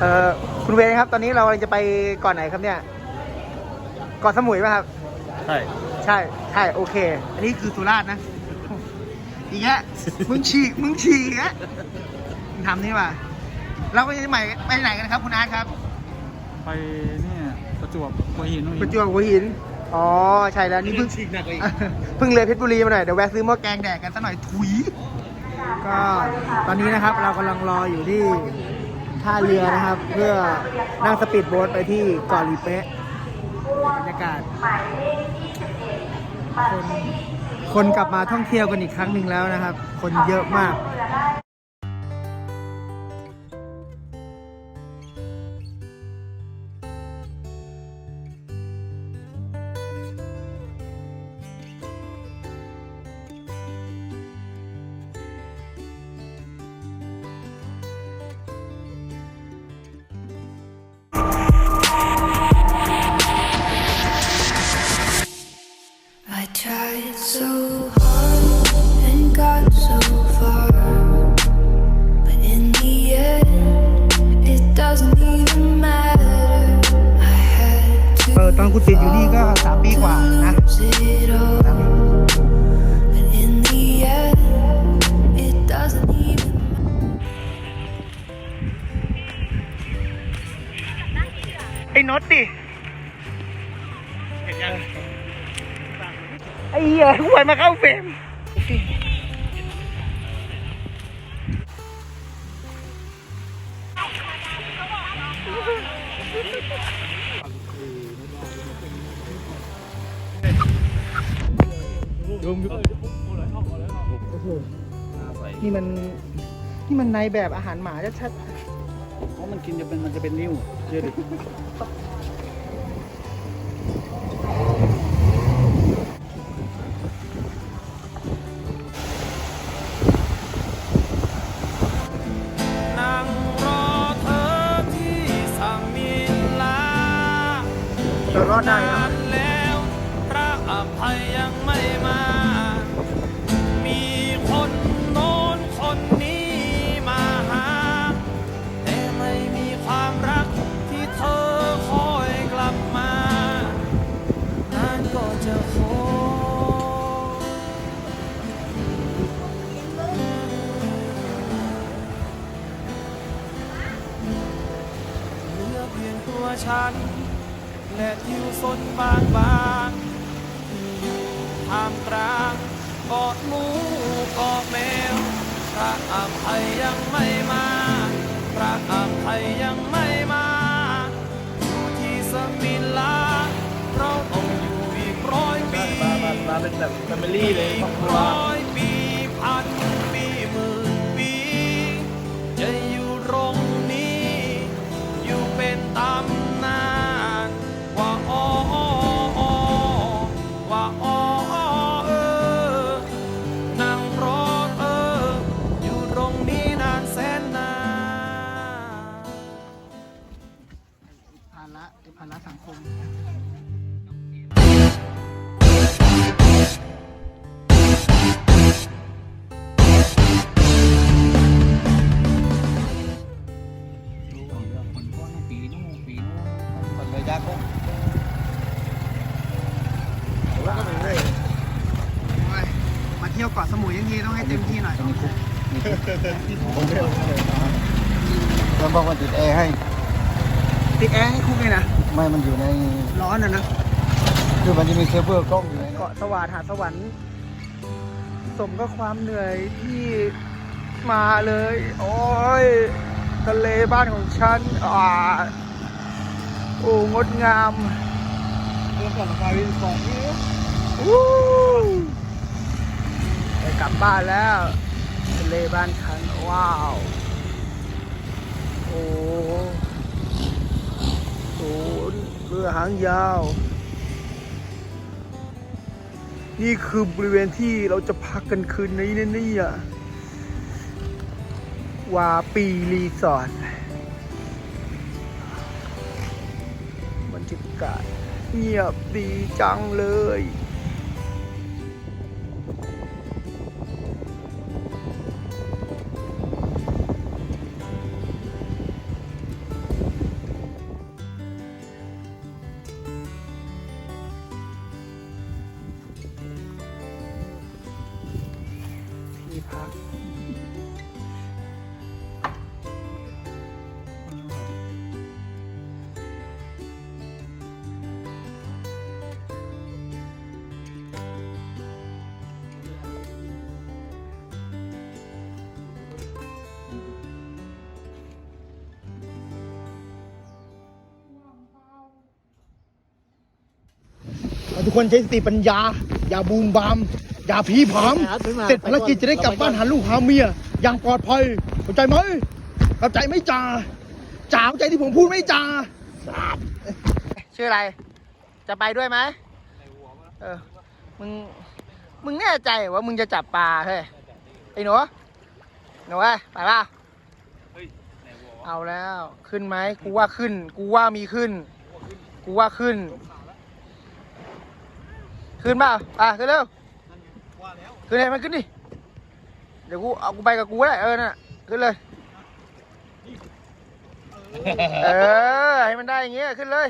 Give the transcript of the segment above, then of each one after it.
เอ่อคุณเวย์ครับ ตอนนี้เรากำลังจะไปเก่อนไหนครับเนี่ยเกาะสมุยป่ะครับ ใช่ ใช่ใช่โอเค อันนี้คือสุราษฎร์นะ อีกแล้วมึงฉีกมึงฉีกอีกแล้วมึงทำนี่ป่ะเราก็จะใหม่ไปไหนกันครับคุณอาร์ตครับ ไปเนี่ยประจวบหัวหินหัวหินประจวบหัวหินอ๋อใช่แล้วนี่เพิ่งฉีกหนักเลยเพิ่งเลยเพชรบุรีมาหน่อยเดี๋ยวแวะซื้อหม้อแกงแดกกันสักหน่อยถุย ก็ตอนนี้นะครับ เรากำลังรออยู่ที่ ท่าเรือนะครับ เพื่อนั่งสปีดโบ๊ทไปที่เกาะลีเป๊ะบรรยากาศ คนคนกลับมาท่องเที่ยวกันอีกครั้งหนึ่งแล้วนะครับ คนเยอะมาก had เออ to ตอนกูติดอยู่นี่ก็สามปีกว่านะ lose it all, but in the end, it doesn't even ไอ้น็อตดิไอ้เหี้ยหวยมาเข้าเฟรม นี่มันนี่มันในแบบอาหารหมาชัดเพราะมันกินจะเป็นมันจะเป็นนิ่วเชื่อดิ ไม่มา มีคนโน้นคนนี้มาหา แต่ไม่มีความรักที่เธอคอยกลับมานานก็จะขอเหลือเพียงตัวฉัน และทิวสนบางบาง ท่ามกลางเกาะหมูเกาะแมวพระอภัยยังไม่มาพระอภัยยังไม่มาอยู่ที่สมิลาเราต้องอยู่อีกร้อยปีมามามาเป็นแบบแฟมิลี่เลยครอบครัว ต้องให้เต็มที่หน่อยมไม่เอาเลยแล้วบอกว่าติดแอร์ให้ ติดแอร์ให้คุกเลยนะ ไม่มันอยู่ใน ร้อนนะนะ คือมันจะมีเซิร์ฟเวอร์กล้องอยู่ในเกาะสวาดหาดสวรรค์สมกับความเหนื่อยที่มาเลย โอ้ยทะเลบ้านของฉันอ่าโอ้งดงามเรื่องก่อนมาวินสองนี่วู้ได้ กลับบ้านแล้วทะเลบ้านฉันว้าว โอ้โหเรือหางยาว นี่คือบริเวณที่เราจะพักกันคืนนี้นะเนี่ยวาปีรีสอร์ทบรรยากาศเงียบดีจังเลย ทุกคนใช้สติปัญญา อย่าบูมบาม อย่าผีผาม เสร็จภารกิจจะได้กลับบ้านหาลูกหาเมีย อย่างปลอดภัยเข้าใจไหมเข้าใจไหมจ่าจ่าเข้าใจที่ผมพูดไหมจ่าชื่ออะไร จะไปด้วยไหมเออ มึง มึงแน่ใจว่ามึงจะจับปลาเฮ้ย ไอ้หนู หนูเอ้ยไปเปล่าเอาแล้ว ขึ้นไหม กูว่าขึ้น กูว่ามีขึ้น กูว่าขึ้น ขึ้นเปล่าอะขึ้นเร็วขึ้นเลยมันขึ้นดิเดี๋ยวกูเอากูไปกับกูก็ได้เออน่ะขึ้นเลย เออให้มันได้อย่างเงี้ยขึ้นเลย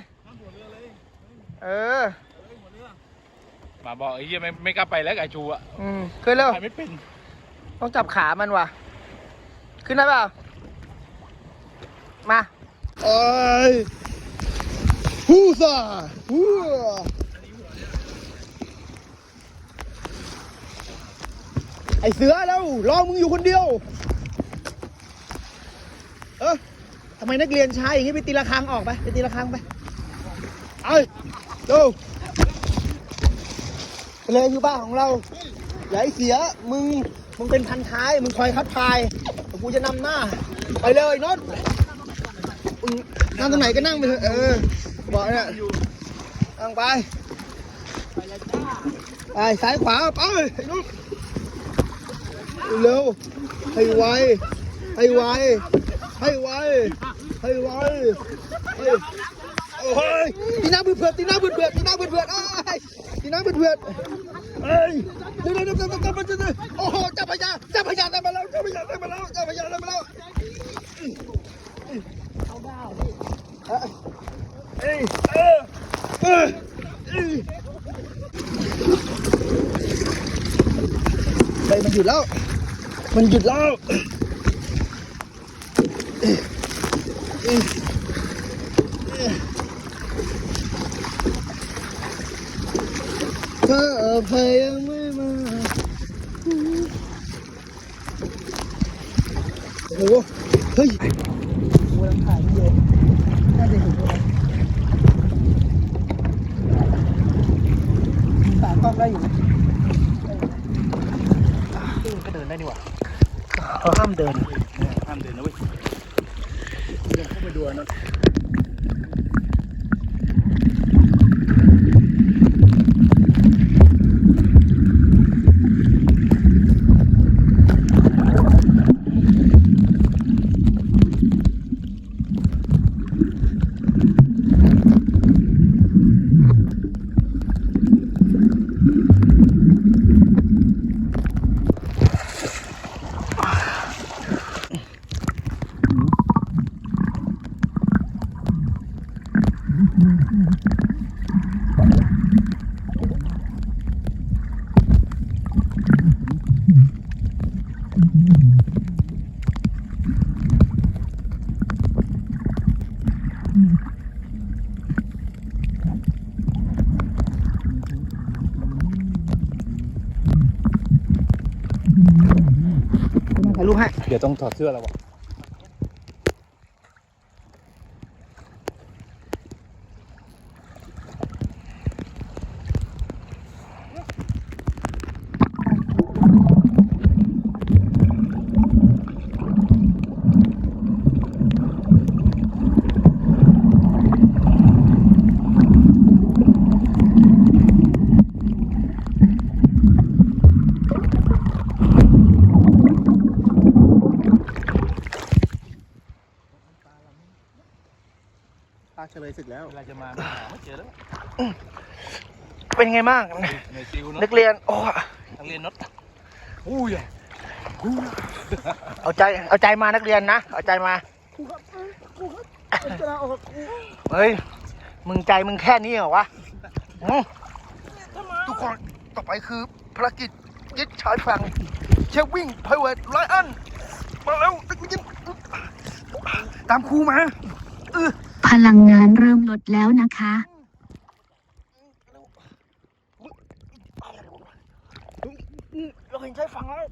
เออมาบอกไอ้เหี้ยไม่ไม่กล้าไปแล้วกับไอ้ชูอะอืมขึ้นเร็วไปไม่เป็นต้องจับขามันว่ะ ขึ้นได้เปล่ามาเอ้ยฮูซ่าฮู ไอเสือแล้วรอมึงอยู่คนเดียว เออทำไมนักเรียนช้าอย่างนี้ไปตีละครังออกไปไปตีละครังไปไอ้ดูเลยคือบ้านของเราอย่าให้เสียมึงมึงเป็นพันท้าย มึงคอยคัดพายกูจะนำหน้า ไปเลยน็อตมึงนั่งตรงไหนก็นั่งไปเถอะเออบอกเนี่ยนั่งไป ไปซ้ายขวาไปไอ้น็อต เร็วให้ไวให้ไวให้ไวให้ไวเฮ้โอ้ยตีน้ำเบื่อเผือตีน้ำเบื่อเผือตีน้ำเบื่อเผือกเอ้ตีน้ำเบื่อเผือเอ้ยเดี๋ยวเดี๋ยวเดี๋ยวเดี๋ยวเดี๋ยวเดี๋ยวโอ้โหจับพยาจับพยาได้มาแล้วจับพยาได้มาแล้วจับพยาได้มาแล้วเอ้ยเอ้ยเอ้ยเอ้ยเฮ้ยมันหยุดแล้ว มันหยุดแล้วถ้าอภัยยังไม่ เขาห้ามเดิน ห้ามเดิน ถ่ายรูปให้ เดี๋ยวต้องถอดเสื้อแล้ววะ เฉลยศึกแล้ว เวลาจะมาไม่หาไม่เจอแล้วเป็นไงบ้างในซิวนัเนาะกเรียนโอ้นักเรียนน็อตอุ้ยเอาใจเอาใจมานักเรียนนะเอาใจมาเฮ้ยมึงใจมึงแค่นี้เหรอวะอืมทุกคนต่อไปคือภารกิจยึดชายฝั่งเชฟวิ่งไพเวทไลอันมาแล้วตึกยิงตามครูมา พลังงานเริ่มลดแล้วนะคะ เราเห็นชายฝั่งแล้ว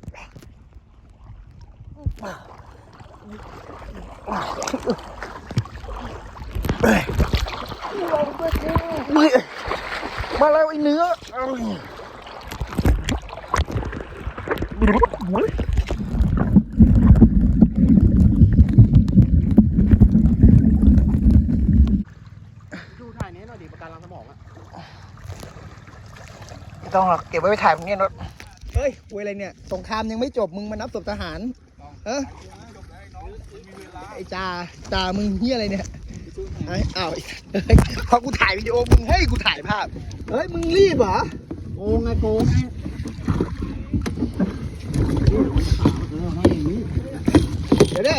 มาแล้วไอ้เนื้อดูถ่ายนี้หน่อยดิประการังสมองอะ ไม่ต้องหรอกเก็บไว้ไปถ่ายพวกนี้รถเฮ้ยคุยอะไรเนี่ยสงครามยังไม่จบมึงมานับศพทหารเออไอจ่าจ่ามึงเฮียอะไรเนี่ยไอ้อ้าวเฮ้ยพอกูถ่ายวิดีโอมึงให้กูถ่ายภาพเฮ้ยมึงรีบเหรอโกงไงโกงไงเดี๋ยวเด้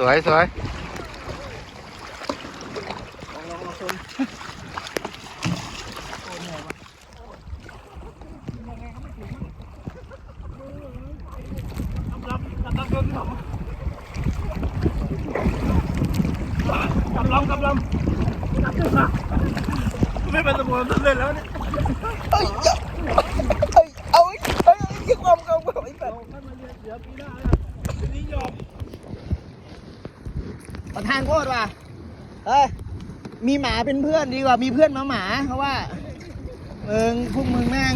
สวยสวย เอ้ยเอ้ยเอาไอ้เอ้ยยิงความเก่าไอ้สัตว์ ประธานโคตรว่ะเอ้ยมีหมาเป็นเพื่อนดีกว่ามีเพื่อนมาหมาเพราะว่าเอิงพวกมึงแม่ง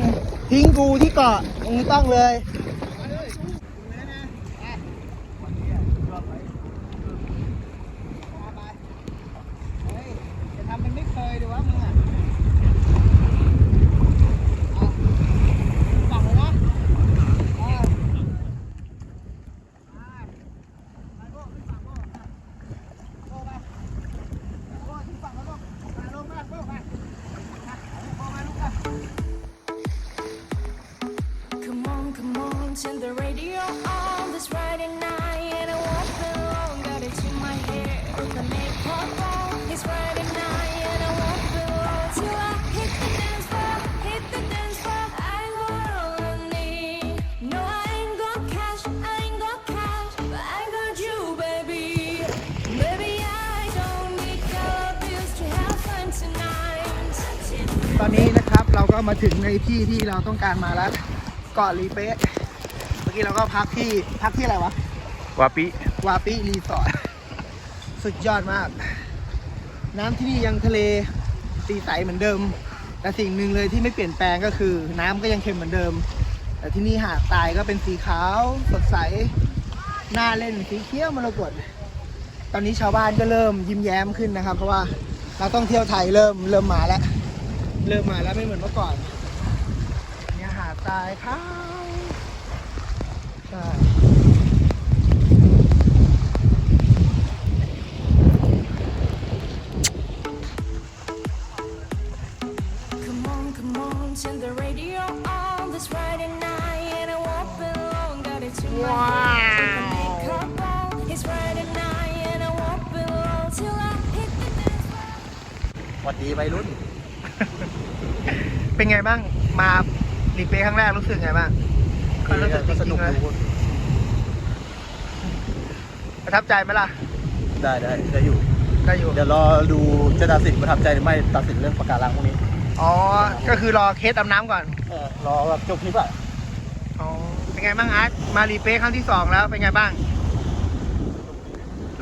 ทิ้งกูที่เกาะมึงต้องเลย ตอนนี้นะครับเราก็มาถึงในที่ที่เราต้องการมาแล้วเกาะลีเป๊ะเมื่อกี้เราก็พักที่พักที่อะไรวะวาปิวาปิรีสอร์ทสุดยอดมาก น้ำที่นี่ยังทะเลสีใสเหมือนเดิม แต่สิ่งหนึ่งเลยที่ไม่เปลี่ยนแปลงก็คือ น้ำก็ยังเค็มเหมือนเดิม แต่ที่นี่หาดทรายก็เป็นสีขาวสดใสน่าเล่นสีเขียวมรกตตอนนี้ชาวบ้านก็เริ่มยิ้มแย้มขึ้นนะครับ เพราะว่าเราต้องเที่ยวไทยเริ่มเริ่มมาแล้ว เริ่มมาแล้วไม่เหมือนเมื่อก่อน เนี่ยหาดทรายขาวใช่ Come on, come on, turn the radio on this Friday night and I won't be long. Got it to my head, put the makeup on. It's Friday night and I won't be long till I hit the dance floor. วัดดีวัยรุ่น เป็นไงบ้าง มารีเปครั้งแรกรู้สึกไงบ้างความรู้สึกจก็สรินุงกๆเลยดูประทับใจไหมล่ะ ได้ได้ได้อยู่ ได้อยู่ เดี๋ยวรอดูจะตัดสินประทับใจหรือไม่ตัดสินเรื่องประการังพวกนี้ อ๋อ ก็คือรอเคสดำน้ำก่อน เออรอแบบจบคลิปอะ อ๋อ เป็นไงบ้างอาร์ต มารีเปคครั้งที่สองแล้วเป็นไงบ้าง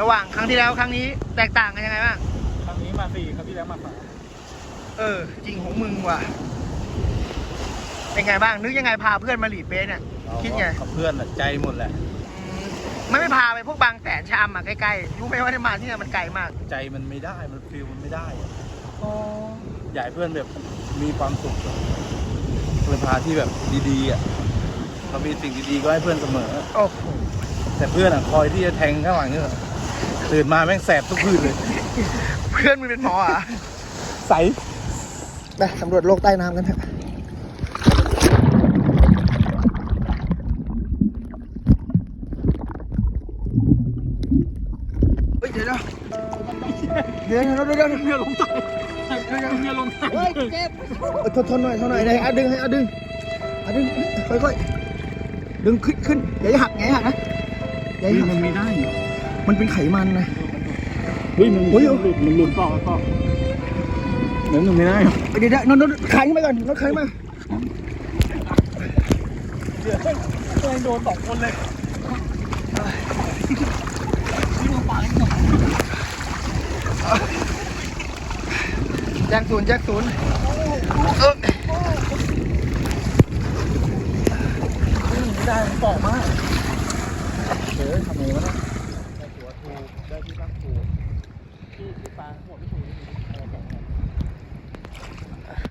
ระหว่างครั้งที่แล้วครั้งนี้แตกต่างกันยังไงบ้าง ครั้งนี้มาสี่ครั้งที่แล้วมาสาม เออ จริงของมึงว่ะ เป็นไงบ้าง นึกยังไงพาเพื่อนมารีเปคเนี่ย คิดไงกับเพื่อนอะใจหมดแหละอืมไม่ไม่พาไปพวกบางแสนชะอำอะใกล้ๆ รู้ไหมว่าที่มาที่เนี่ยมันไกลมาก ใจมันไม่ได้ มันฟิลมันไม่ได้อะอ๋ออยากให้เพื่อนแบบมีความสุขอะเลยพาที่แบบดีๆอะเรามีสิ่งดีๆก็ให้เพื่อนเสมอ โอ้โหแต่เพื่อนอะคอยที่จะแทงข้างหลังเนี่ยตื่นมาแม่งแสบทุกคืนเลย เพื่อนมึงเป็นหมอเหรอะ ใส ไปสำรวจโลกใต้น้ำกันเถอะเฮ้ยเดี๋ยวนะเดี๋ยวเดี๋ยวเดี๋ยวเดี๋ยวเดี๋ยวลงใต้เดี๋ยวลงใต้เฮ้ยเจ็บเออทนทนหน่อยทนหน่อยได้เอาดึงให้เอาดึงเอาดึงค่อยค่อยดึงขึ้นขึ้นอย่าให้หักอย่าให้หักนะอย่าให้หักมันไม่ได้ มันเป็นไขมันนะเฮ้ยมันเฮ้ยหลุดมันหลุดต่อต่อ หนึ่งไม่ได้เดี๋ยวเดี๋ยวนนขายขึ้นมาก่อนนนขายมาเดี๋ยวตัวเองโดนสองคนเลยแจ็คศูนย์แจ็คศูนย์เออได้มันต่อมากเฮ้ยทำไมวะนะได้ตัวถูกได้ที่ตั้งถูกที่ปลาหมด